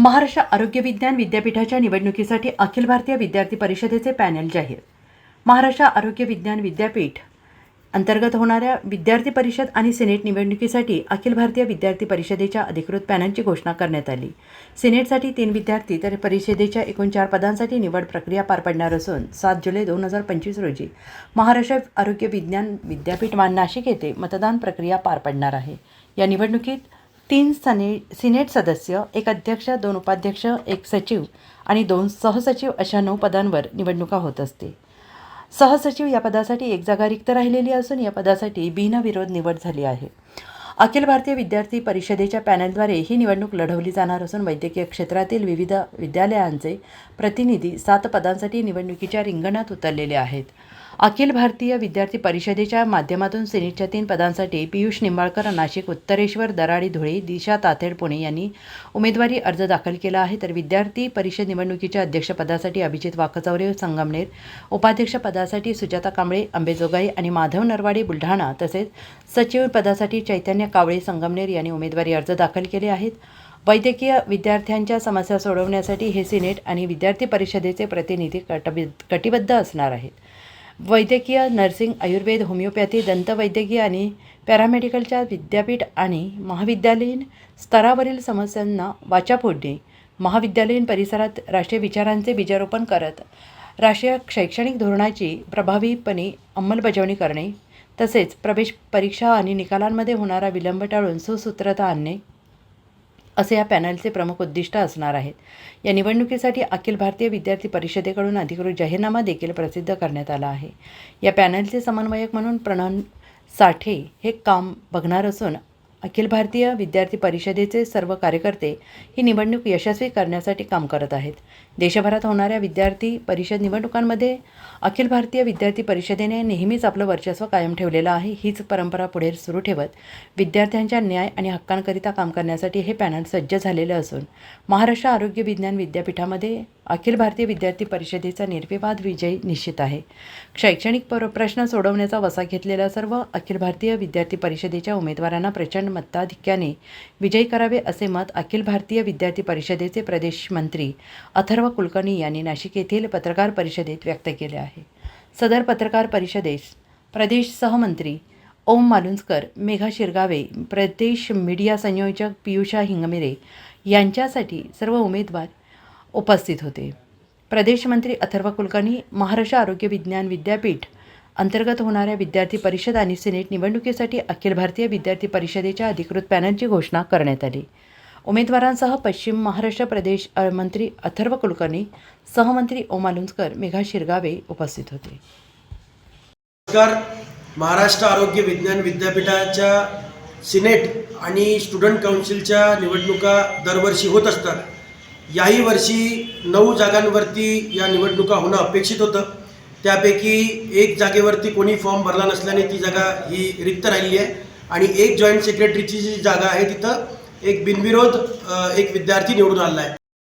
महाराष्ट्र आरोग्य विज्ञान विद्यापीठाच्या निवडणुकीसाठी अखिल भारतीय विद्यार्थी परिषदेचे पॅनल जाहीर. महाराष्ट्र आरोग्य विज्ञान विद्यापीठ अंतर्गत होणाऱ्या विद्यार्थी परिषद आणि सिनेट निवडणुकीसाठी अखिल भारतीय विद्यार्थी परिषदेच्या अधिकृत पॅनलची घोषणा करण्यात आली. सिनेटसाठी तीन विद्यार्थी तर परिषदेच्या एकूण चार पदांसाठी निवड प्रक्रिया पार पडणार असून सात जुलै दोन हजार पंचवीस रोजी महाराष्ट्र आरोग्य विज्ञान विद्यापीठ मान नाशिक येथे मतदान प्रक्रिया पार पडणार आहे. या निवडणुकीत तीन सने सिनेट सदस्य एक अध्यक्ष दोन उपाध्यक्ष एक सचिव आणि दोन सहसचिव अशा नऊ पदांवर निवडणुका होत असते. सहसचिव या पदासाठी एक जागा रिक्त राहिलेली असून या पदासाठी बिनविरोध निवड झाली आहे. अखिल भारतीय विद्यार्थी परिषदेच्या पॅनलद्वारे ही निवडणूक लढवली जाणार असून वैद्यकीय क्षेत्रातील विविध विद्यालयांचे प्रतिनिधी सात पदांसाठी निवडणुकीच्या रिंगणात उतरलेले आहेत. अखिल भारतीय विद्यार्थी परिषदेच्या माध्यमातून सिनेटच्या तीन पदांसाठी पियुष निंबाळकर नाशिक उत्तरेश्वर दराडी धुळे दिशा तातेड पुणे यांनी उमेदवारी अर्ज दाखल केला आहे. तर विद्यार्थी परिषद निवडणुकीच्या अध्यक्षपदासाठी अभिजित वाकचौरे संगमनेर उपाध्यक्षपदासाठी सुजाता कांबळे अंबेजोगाई आणि माधव नरवाडे बुलढाणा तसेच सचिव पदासाठी चैतन्य कावळे संगमनेर यांनी उमेदवारी अर्ज दाखल केले आहेत. वैद्यकीय विद्यार्थ्यांच्या समस्या सोडवण्यासाठी हे सिनेट आणि विद्यार्थी परिषदेचे प्रतिनिधी कटबि कटिबद्ध असणार आहेत. वैद्यकीय नर्सिंग आयुर्वेद होमिओपॅथी दंतवैद्यकीय आणि पॅरामेडिकलच्या विद्यापीठ आणि महाविद्यालयीन स्तरावरील समस्यांना वाचा फोडणे महाविद्यालयीन परिसरात राष्ट्रीय विचारांचे बीजारोपण करत राष्ट्रीय शैक्षणिक धोरणाची प्रभावीपणे अंमलबजावणी करणे तसेच प्रवेश परीक्षा आणि निकालांमध्ये होणारा विलंब टाळून सुसूत्रता आणणे असे या पॅनलचे प्रमुख उद्दिष्ट असणार आहेत. या निवडणुकीसाठी अखिल भारतीय विद्यार्थी परिषदेकडून अधिकृत जाहीरनामा देखील प्रसिद्ध करण्यात आला आहे. या पॅनलचे समन्वयक म्हणून प्रणन साठे हे काम बघणार असून अखिल भारतीय विद्यार्थी परिषदेचे सर्व कार्यकर्ते ही निवडणूक यशस्वी करण्यासाठी काम करत आहेत. देशभरात होणाऱ्या विद्यार्थी परिषद निवडणुकांमध्ये अखिल भारतीय विद्यार्थी परिषदेने नेहमीच आपलं वर्चस्व कायम ठेवलेलं आहे. हीच परंपरा पुढे सुरू ठेवत विद्यार्थ्यांच्या न्याय आणि हक्कांकरिता काम करण्यासाठी हे पॅनल सज्ज झालेलं असून महाराष्ट्र आरोग्य विज्ञान विद्यापीठामध्ये अखिल भारतीय विद्यार्थी परिषदेचा निर्विवाद विजय निश्चित आहे. शैक्षणिक प्र प्रश्न सोडवण्याचा वसा घेतलेल्या सर्व अखिल भारतीय विद्यार्थी परिषदेच्या उमेदवारांना प्रचंड मताधिक्याने विजयी करावे असे मत अखिल भारतीय विद्यार्थी परिषदेचे प्रदेश मंत्री अथर्व कुलकर्णी यांनी नाशिक येथील पत्रकार परिषदेत व्यक्त केले आहे. सदर पत्रकार परिषदेस प्रदेश सहमंत्री ओम मालुंजकर मेघा शिरगावे प्रदेश मीडिया संयोजक पियुषा हिंगमिरे यांच्यासाठी सर्व उमेदवार उपस्थित होते. प्रदेश मंत्री अथर्व कुलकर्णी महाराष्ट्र आरोग्य विज्ञान विद्यापीठ अंतर्गत होणाऱ्या विद्यार्थी परिषद आणि सिनेट निवडणुकीसाठी अखिल भारतीय विद्यार्थी परिषदेच्या अधिकृत पॅनलची घोषणा करण्यात आली. उमेदवारांसह पश्चिम महाराष्ट्र प्रदेश मंत्री अथर्व कुलकर्णी सहमंत्री ओमालुंजकर मेघा शिरगावे उपस्थित होते. नमस्कार. महाराष्ट्र आरोग्य विज्ञान विद्यापीठाच्या सिनेट आणि स्टुडंट काउन्सिलच्या निवडणुका दरवर्षी होत असतात. याही वर्षी नऊ जागांवरती या निवडणुका होणं अपेक्षित होतं. त्यापैकी एक जागेवरती कोणी फॉर्म भरला नसल्याने ती जागा ही रिक्त राहिली आहे. आणि एक जॉईंट सेक्रेटरीची जी जागा आहे तिथं एक बिनविरोध एक विद्यार्थी निवडून आला आहे